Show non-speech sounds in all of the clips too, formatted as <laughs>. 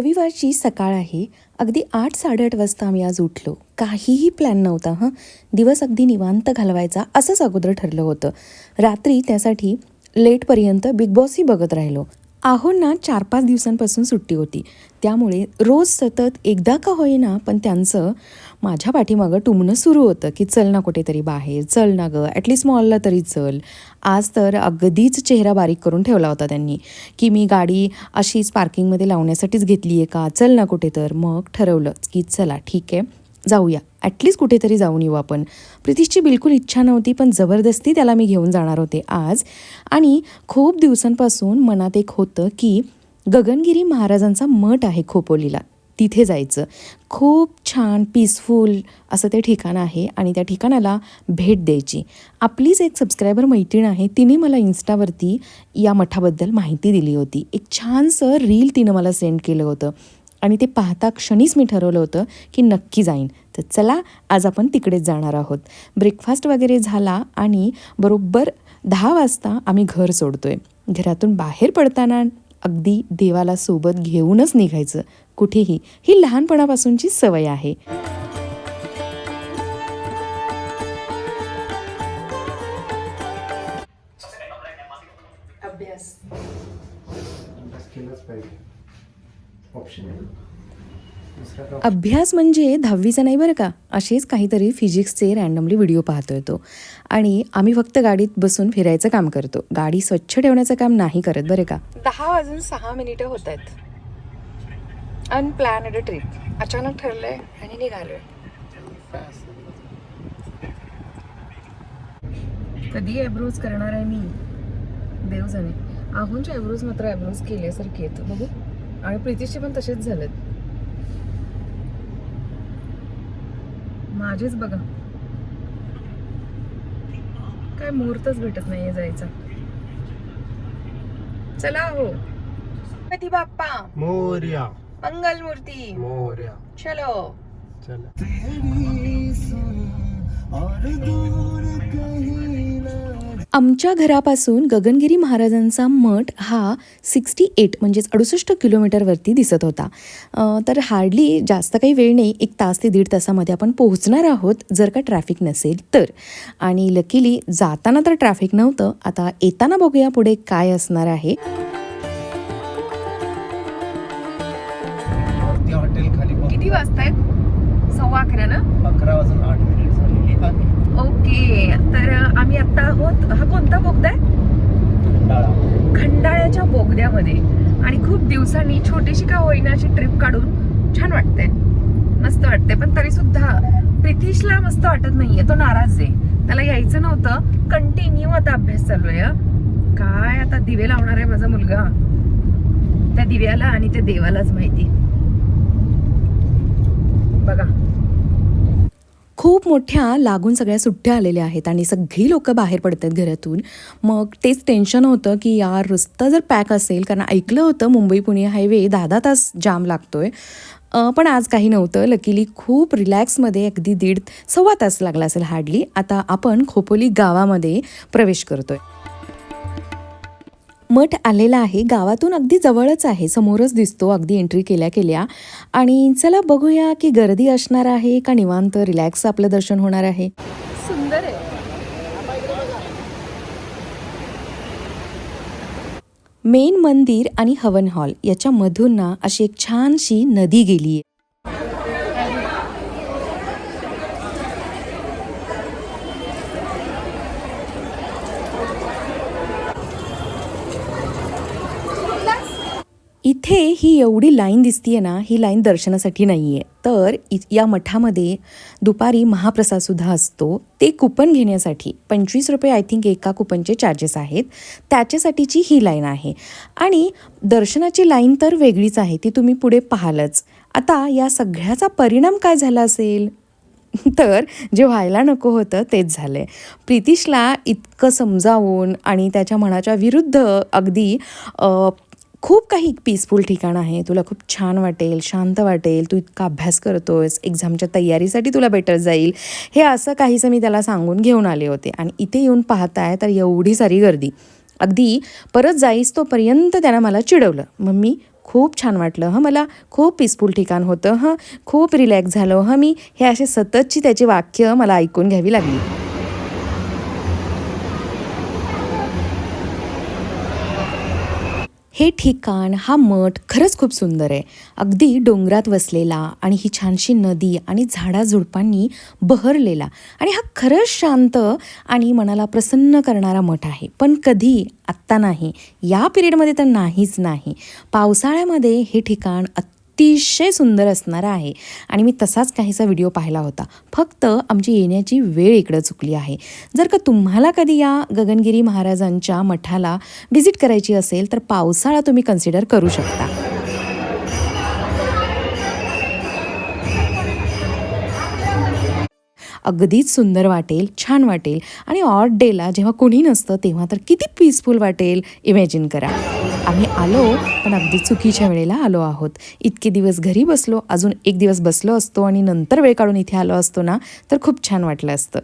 रविवारची सकाळ आहे. अगदी आठ साडेआठ वाजता आम्ही आज उठलो. काहीही प्लॅन नव्हता हां. दिवस अगदी निवांत घालवायचा असंच अगोदर ठरलं होतं. रात्री त्यासाठी लेटपर्यंत बिग बॉसही बघत राहिलो. आहोंना चार पाच दिवसांपासून सुट्टी होती. त्यामुळे रोज सतत एकदा का होईना पण त्यांचं माझ्या पाठीमागं टुमणं सुरू होतं की चल ना कुठेतरी बाहेर चल ना गं ॲटलिस्ट मॉलला तरी चल. आज तर अगदीच चेहरा बारीक करून ठेवला होता त्यांनी की मी गाडी अशीच पार्किंगमध्ये लावण्यासाठीच घेतली आहे का? चल ना कुठे तर. मग ठरवलं की चला ठीक आहे जाऊया. ॲटलिस्ट कुठेतरी जाऊन येऊ आपण. प्रितिशची बिलकुल इच्छा नव्हती पण जबरदस्ती त्याला मी घेऊन जाणार होते आज. आणि खूप दिवसांपासून मनात एक होतं की गगनगिरी महाराजांचा मठ आहे खोपोलीला. तिथे जायचं. खूप छान पीसफुल असं ते ठिकाण आहे आणि त्या ठिकाणाला भेट द्यायची. आपलीच एक सबस्क्रायबर मैत्रीण आहे तिने मला इन्स्टावरती या मठाबद्दल माहिती दिली होती. एक छानसं रील तिनं मला सेंड केलं होतं आणि ते पाहता क्षणीच मी ठरवलं होतं की नक्की जाईन. तर चला आज आपण तिकडेच जाणार आहोत. ब्रेकफास्ट वगैरे झाला आणि बरोबर दहा वाजता आम्ही घर सोडतोय. घरातून बाहेर पडताना अगदी देवाला सोबत घेऊनच निघायचं. कुठेही ही लहानपणापासूनची सवय आहे. अभ्यास. म्हणजे दहावीचा नाही बरं का? असेच काहीतरी फिजिक्सचे रँडमली व्हिडिओ पाहतोय तो. आणि आम्ही फक्त गाडीत बसून फिरायचं काम करतो. गाडी स्वच्छ ठेवण्याचं काम नाही करत बरं का? दहा वाजून सहा मिनिटं होत आहेत. अनप्लॅनड ट्रिप अचानक ठरलंय आणि निघालोय. कधी आयब्रोज करणार आहे मी? देव जाणे. आहोंचे आयब्रोज मात्र आयब्रोज केल्यासारखे आहेत. बघू. आणि प्रितीचे पण तसेच झालेत. माझेच बघा. काय मुहूर्तच भेटत नाहीये जायचा. चला हो. गणपती बाप्पा? मोर्या. मंगल मूर्ती मोर्या। चलो। चला। आमच्या घरापासून गगनगिरी महाराजांचा मठ हा सिक्स्टी एट म्हणजेच अडुसष्ट किलोमीटरवरती दिसत होता. तर हार्डली जास्त काही वेळ नाही एक तास ते दीड तासामध्ये आपण पोहोचणार आहोत जर का ट्रॅफिक नसेल तर. आणि लकीली जाताना तर ट्रॅफिक नव्हतं आता येताना बघूया पुढे काय असणार आहे. किती वाजतायत. सव्वा अकरा ना अकरा वाजून आठ मिनिट झालेली आहे. ओके. तर आम्ही आता आहोत. हा कोणता बोगदा आहे? डाळा खंडाळ्याच्या बोगद्यामध्ये. आणि खूप दिवसांनी छोटीशी का होईना अशी ट्रिप काढून छान वाटते मस्त वाटते पण तरी सुद्धा प्रितीशला मस्त वाटत नाहीये. तो नाराज आहे. त्याला यायचं नव्हतं. कंटिन्यू आता अभ्यास चालू आहे. काय आता दिवे लावणार आहे माझा मुलगा. त्या दिव्याला आणि त्या देवालाच माहिती. बघा. खूप मोठ्या लागून सगळ्या सुट्ट्या आलेल्या आहेत आणि सगळी लोक बाहेर पडत आहेत घरातून. मग तेच टेन्शन होतं की यार रस्ता जर पॅक असेल कारण ऐकलं होतं मुंबई पुणे हायवे दहा दहा तास जाम लागतोय. पण आज काही नव्हतं. लकीली खूप रिलॅक्समध्ये अगदी दीड सव्वा तास लागला असेल हार्डली आता आपण खोपोली गावामध्ये प्रवेश करतोय. मठ आलेला आहे. गावातून अगदी जवळच आहे. समोरच दिसतो अगदी एंट्री केल्या केल्या. आणि चला बघूया की गर्दी असणार आहे का निवांत? रिलॅक्स आपलं दर्शन होणार आहे. सुंदर आहे. मेन मंदिर आणि हवन हॉल याच्या मधून ना अशी एक छानशी नदी गेली आहे इथे ही एवढी लाईन दिसतीये ना ही लाईन दर्शनासाठी नाही आहे तर इ या मठामध्ये दुपारी महाप्रसादसुद्धा असतो. ते कुपन घेण्यासाठी पंचवीस रुपये आय थिंक एका कुपनचे चार्जेस आहेत. त्याच्यासाठीची ही लाईन आहे. आणि दर्शनाची लाईन तर वेगळीच आहे ती तुम्ही पुढे पाहालच. आता या सगळ्याचा परिणाम काय झाला असेल? <laughs> तर जे व्हायला नको होतं तेच झालं आहे प्रितिशला इतकं समजावून आणि त्याच्या मनाच्या विरुद्ध अगदी खूप काही पीसफुल ठिकाण आहे. तुला खूप छान वाटेल शांत वाटेल. तू इतका अभ्यास करतोयस. एक्झामच्या तयारीसाठी तुला बेटर जाईल. हे असं काहीसं मी त्याला सांगून घेऊन आले होते. आणि इथे येऊन पाहताय तर एवढी सारी गर्दी. अगदी परत जाईस तोपर्यंत त्यानं मला चिडवलं. मग मी खूप छान वाटलं. हं मला खूप पीसफुल ठिकाण होतं. हं खूप रिलॅक्स झालो. हं मी हे असे सततची त्याची वाक्य मला ऐकून घ्यावी लागली. हे ठिकाण हा मठ खरंच खूप सुंदर आहे. अगदी डोंगरात वसलेला आणि ही छानशी नदी आणि झाडाझुडपांनी बहरलेला आणि हा खरंच शांत आणि मनाला प्रसन्न करणारा मठ आहे. पण कधी आत्ता नाही. या पिरियडमध्ये तर नाहीच नाही. पावसाळ्यामध्ये हे ठिकाण अतिशय सुंदर असणारा आहे. आणि मी तसाच काहीसा व्हिडिओ पाहिला होता. फक्त आमची येण्याची वेळ इकडं चुकली आहे. जर का तुम्हाला कधी या गगनगिरी महाराजांच्या मठाला व्हिजिट करायची असेल तर पावसाळा तुम्ही कन्सिडर करू शकता. अगदीच सुंदर वाटेल छान वाटेल. आणि ऑड डेला जेव्हा कुणी नसतं तेव्हा तर किती पीसफुल वाटेल इमॅजिन करा. आम्ही आलो पण अगदी चुकीच्या वेळेला आलो आहोत. इतके दिवस घरी बसलो अजून एक दिवस बसलो असतो आणि नंतर वेळ काढून इथे आलो असतो ना तर खूप छान वाटलं असतं.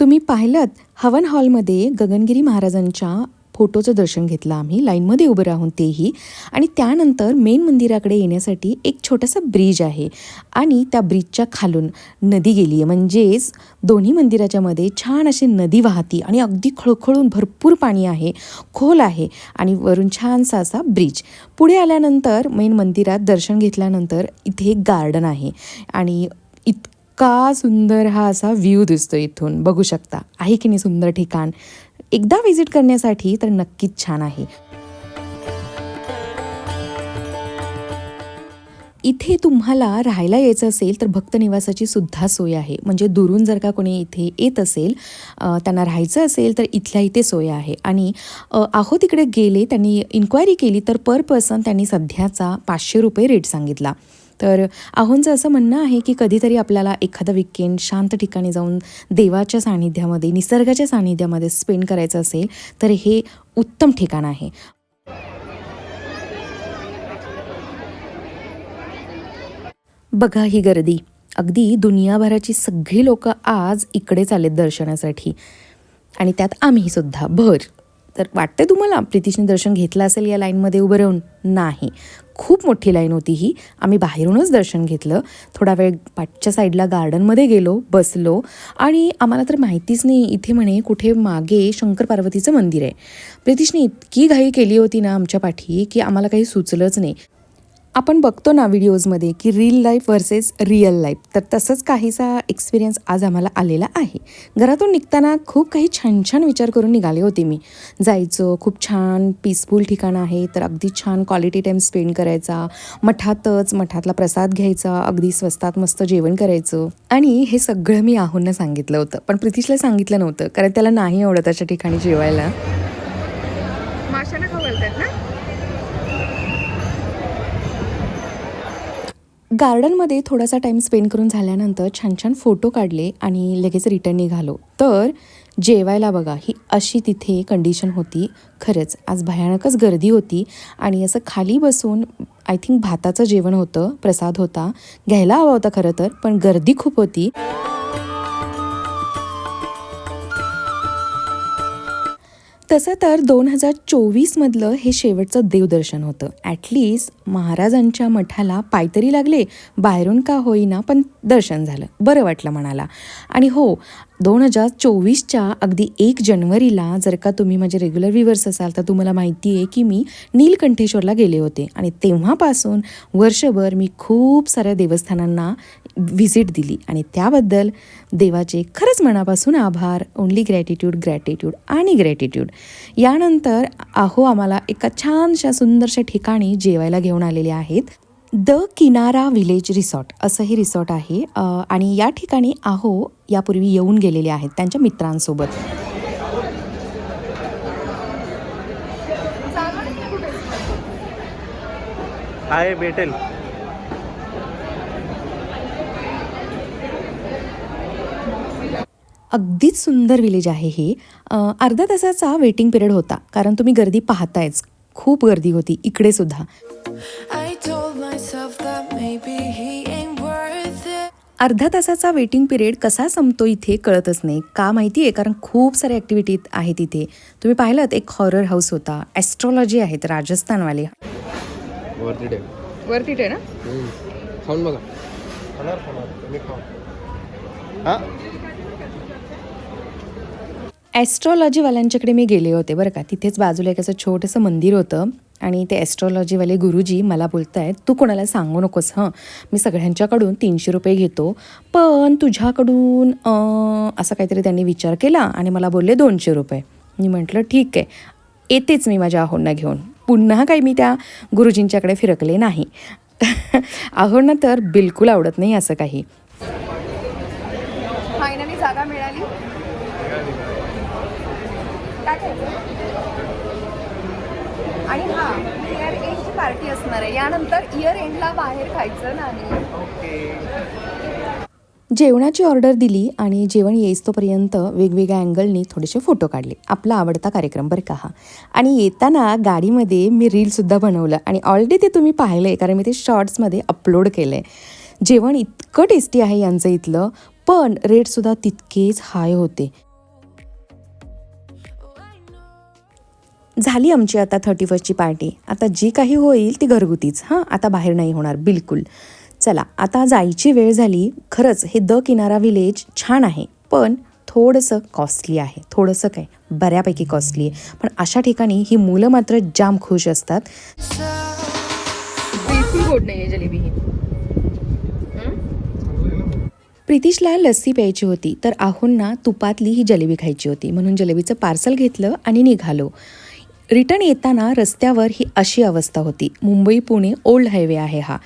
तुम्ही पाहिलं हवन हॉलमध्ये गगनगिरी महाराजांच्या फोटोचं दर्शन घेतलं आम्ही. लाईनमध्ये उभं राहून तेही. आणि त्यानंतर मेन मंदिराकडे येण्यासाठी एक छोटासा ब्रिज आहे. आणि त्या ब्रिजच्या खालून नदी गेली आहे म्हणजेच दोन्ही मंदिराच्या मध्ये छान अशी नदी वाहती आणि अगदी खळखळून भरपूर पाणी आहे. खोल आहे आणि वरून छानसा असा ब्रिज. पुढे आल्यानंतर मेन मंदिरात दर्शन घेतल्यानंतर इथे एक गार्डन आहे. आणि इतका सुंदर हा असा व्ह्यू दिसतो इथून. बघू शकता. आहे की नाही सुंदर ठिकाण? एकदा व्हिजिट करण्यासाठी तर नक्कीच छान आहे. इथे तुम्हाला राहायला यायचं असेल तर भक्त निवासाची सुद्धा सोय आहे. म्हणजे दुरून जर का कोणी इथे येत असेल त्यांना राहायचं असेल तर इथल्या इथे सोय आहे. आणि आहो तिकडे गेले त्यांनी इन्क्वायरी केली तर पर पर्सन त्यांनी सध्याचा पाचशे रुपये रेट सांगितला. तर आहोंचं असं म्हणणं आहे की कधीतरी आपल्याला एखादा विकेंड शांत ठिकाणी जाऊन देवाच्या सानिध्यामध्ये निसर्गाच्या सानिध्यामध्ये स्पेंड करायचं असेल तर हे उत्तम ठिकाण आहे. बघा ही गर्दी. अगदी दुनियाभराची सगळी लोक आज इकडेच आलेत दर्शनासाठी. आणि त्यात आम्ही सुद्धा. भर. तर वाटते तुम्हाला प्रितीशने दर्शन घेतलं असेल या लाईनमध्ये उभं राहून? नाही. खूप मोठी लाईन होती ही. आम्ही बाहेरूनच दर्शन घेतलं. थोडा वेळ पाठच्या साईडला गार्डनमध्ये गेलो बसलो. आणि आम्हाला तर माहितीच नाही इथे म्हणे कुठे मागे शंकर पार्वतीचं मंदिर आहे. प्रितीशने इतकी घाई केली होती ना आमच्या पाठी की आम्हाला काही सुचलंच नाही. आपण बघतो ना व्हिडिओजमध्ये की reel life versus real life तर तसंच काहीसा एक्सपिरियन्स आज आम्हाला आलेला आहे. घरातून निघताना खूप काही छान छान विचार करून निघाले होते मी. जायचं खूप छान पीसफुल ठिकाण आहे तर अगदी छान क्वालिटी टाईम स्पेंड करायचा. मठातच मठातला प्रसाद घ्यायचा अगदी स्वस्तात मस्त जेवण करायचं. आणि हे सगळं मी आहोंना सांगितलं होतं. पण प्रितीशला सांगितलं नव्हतं कारण त्याला नाही आवडत अशा ठिकाणी जेवायला. माशांना खाऊ घालतात ना? गार्डनमध्ये थोडासा टाईम स्पेंड करून झाल्यानंतर छान छान फोटो काढले आणि लगेच रिटर्न निघालो. तर जेवायला बघा ही अशी तिथे कंडिशन होती. खरंच आज भयानकच गर्दी होती आणि असं खाली बसून आय थिंक भाताचं जेवण होतं प्रसाद होता. घ्यायला हवा होता खरं तर पण गर्दी खूप होती. तसं तर दोन हजार चोवीसमधलं हे शेवटचं देवदर्शन होतं. ॲटलिस्ट महाराजांच्या मठाला पायतरी लागले बाहेरून का होईना पण दर्शन झालं. बरं वाटलं म्हणाला. आणि हो दोन हजार चोवीसच्या अगदी एक जानेवारीला जर का तुम्ही माझे रेग्युलर व्ह्युअर्स असाल तर तुम्हाला माहिती आहे की मी नीलकंठेश्वरला गेले होते. आणि तेव्हापासून वर्षभर मी खूप साऱ्या देवस्थानांना व्हिजिट दिली. आणि त्याबद्दल देवाचे खरंच मनापासून आभार. ओनली ग्रॅटिट्यूड ग्रॅटिट्यूड आणि ग्रॅटिट्यूड यानंतर आहो आम्हाला एका छानशा सुंदरशा ठिकाणी जेवायला घेऊन आलेले आहेत. द किनारा विलेज रिसॉर्ट असं हे रिसॉर्ट आहे. आणि या ठिकाणी आहो यापूर्वी येऊन गेलेले आहेत त्यांच्या मित्रांसोबत. आहे भेटेल. अगदीच सुंदर विलेज आहे हे. अर्धा तासाचा वेटिंग पिरियड होता कारण तुम्ही गर्दी पाहतायच. खूप गर्दी होती इकडे सुद्धा. अर्धा तासाचा वेटिंग पिरियड कसा संपतो इथे कळतच नाही. का माहिती आहे? कारण खूप साऱ्या ॲक्टिव्हिटी आहेत इथे. तुम्ही पाहिलात एक हॉरर हाऊस होता. ॲस्ट्रॉलॉजी आहेत राजस्थानवाले. वरती ना. खाऊन बघा. हा? ॲस्ट्रॉलॉजीवाल्यांच्याकडे मी गेले होते बरं का. तिथेच बाजूला एक असं छोटंसं मंदिर होतं. आणि ते ॲस्ट्रॉलॉजीवाले गुरुजी मला बोलत आहेत तू कोणाला सांगू नकोस हं. मी सगळ्यांच्याकडून तीनशे रुपये घेतो. पण तुझ्याकडून असा असं काहीतरी त्यांनी विचार केला आणि मला बोलले दोनशे रुपये. मी म्हटलं ठीक आहे. येतेच मी माझ्या आहोंना घेऊन. पुन्हा काही मी त्या गुरुजींच्याकडे फिरकले नाही. <laughs> आहोंना तर बिलकुल आवडत नाही असं काही. फायनली जागा मिळाली काय खायचं? आणि हा इयर एंडची पार्टी असणार आहे. यानंतर इयर एंडला बाहेर खायचं नाही. जेवणाची ऑर्डर दिली आणि जेवण येईस्तोपर्यंत वेगवेगळ्या अँगलनी थोडेसे फोटो काढले. आपला आवडता कार्यक्रम बरं का हा. आणि येताना गाडीमध्ये मी रीलसुद्धा बनवलं आणि ऑलरेडी ते तुम्ही पाहिलं आहे कारण मी ते शॉर्ट्समध्ये अपलोड केलं आहे जेवण इतकं टेस्टी आहे यांचं इथलं पण रेटसुद्धा तितकेच हाय होते. झाली आमची आता थर्टी फर्स्टची पार्टी आता जी काही होईल ती घरगुतीच. हां आता बाहेर नाही होणार बिलकुल. चला आता जायची वेळ झाली. खरंच हे द किनारा विलेज छान आहे पण थोडंसं कॉस्टली आहे. थोडंसं काय? बऱ्यापैकी कॉस्टली आहे. पण अशा ठिकाणी ही मुलं मात्र जाम खुश असतात. बिलकुल गोड नाही आहे जलेबी ही? प्रितिशला लस्सी प्यायची होती तर आहोंना तुपातली ही जलेबी खायची होती. म्हणून जलेबीचं पार्सल घेतलं आणि निघालो. रिटर्न येताना रस्त्यावर ही अशी अवस्था होती. मुंबई पुणे ओल्ड हायवे आहे हा.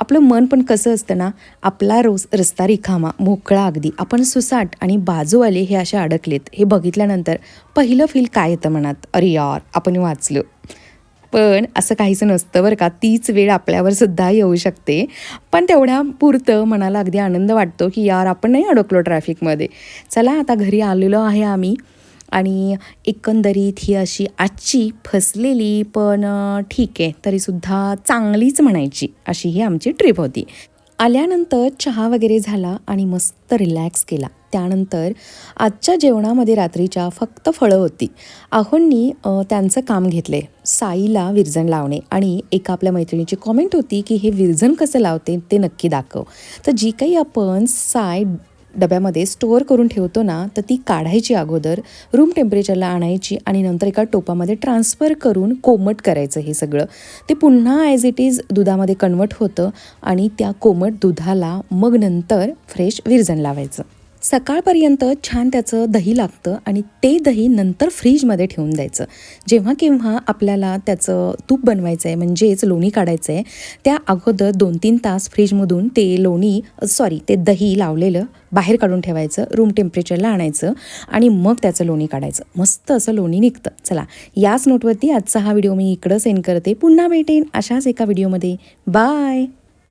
आपलं मन पण कसं असतं ना आपला रोज रस्ता रिकामा मोकळा अगदी. आपण सुसाट आणि बाजूवाले हे असे अडकलेत. हे बघितल्यानंतर पहिलं फील काय येतं मनात? अरे यार आपण वाचलो. पण असं काहीचं नसतं बरं का. तीच वेळ आपल्यावर सुद्धा येऊ शकते. पण तेवढ्या पुरतं मनाला अगदी आनंद वाटतो की यार आपण नाही अडकलो ट्रॅफिकमध्ये चला आता घरी आलेलो आहे आम्ही. आणि एकंदरीत ही अशी आजची फसलेली पण ठीक आहे तरीसुद्धा चांगलीच म्हणायची अशी ही आमची ट्रिप होती. आल्यानंतर चहा वगैरे झाला आणि मस्त रिलॅक्स केला. त्यानंतर आजच्या जेवणामध्ये रात्रीच्या फक्त फळं होती. आहोंनी त्यांचं काम घेतले साईला विरजण लावणे. आणि एका आपल्या मैत्रिणीची कॉमेंट होती की हे विरजण कसं लावते ते नक्की दाखव. तर जी काही आपण साय डब्यामध्ये स्टोअर करून ठेवतो ना तर ती काढायची अगोदर रूम टेम्परेचरला आणायची आणि नंतर एका टोपामध्ये ट्रान्सफर करून कोमट करायचं हे सगळं. ते पुन्हा ॲज इट इज दुधामध्ये कन्वर्ट होतं आणि त्या कोमट दुधाला मग नंतर फ्रेश विरजण लावायचं. सकाळपर्यंत छान त्याचं दही लागतं आणि ते दही नंतर फ्रीजमध्ये ठेवून द्यायचं. जेव्हा केव्हा आपल्याला त्याचं तूप बनवायचं आहे म्हणजेच लोणी काढायचं आहे त्या अगोदर दोन तीन तास फ्रीजमधून ते लोणी सॉरी ते दही लावलेलं बाहेर काढून ठेवायचं रूम टेम्परेचरला आणायचं आणि मग त्याचं लोणी काढायचं. मस्त असं लोणी निघतं. चला याच नोटवरती आजचा हा व्हिडिओ मी इकडं सेंड करते. पुन्हा भेटेन अशाच एका व्हिडिओमध्ये बाय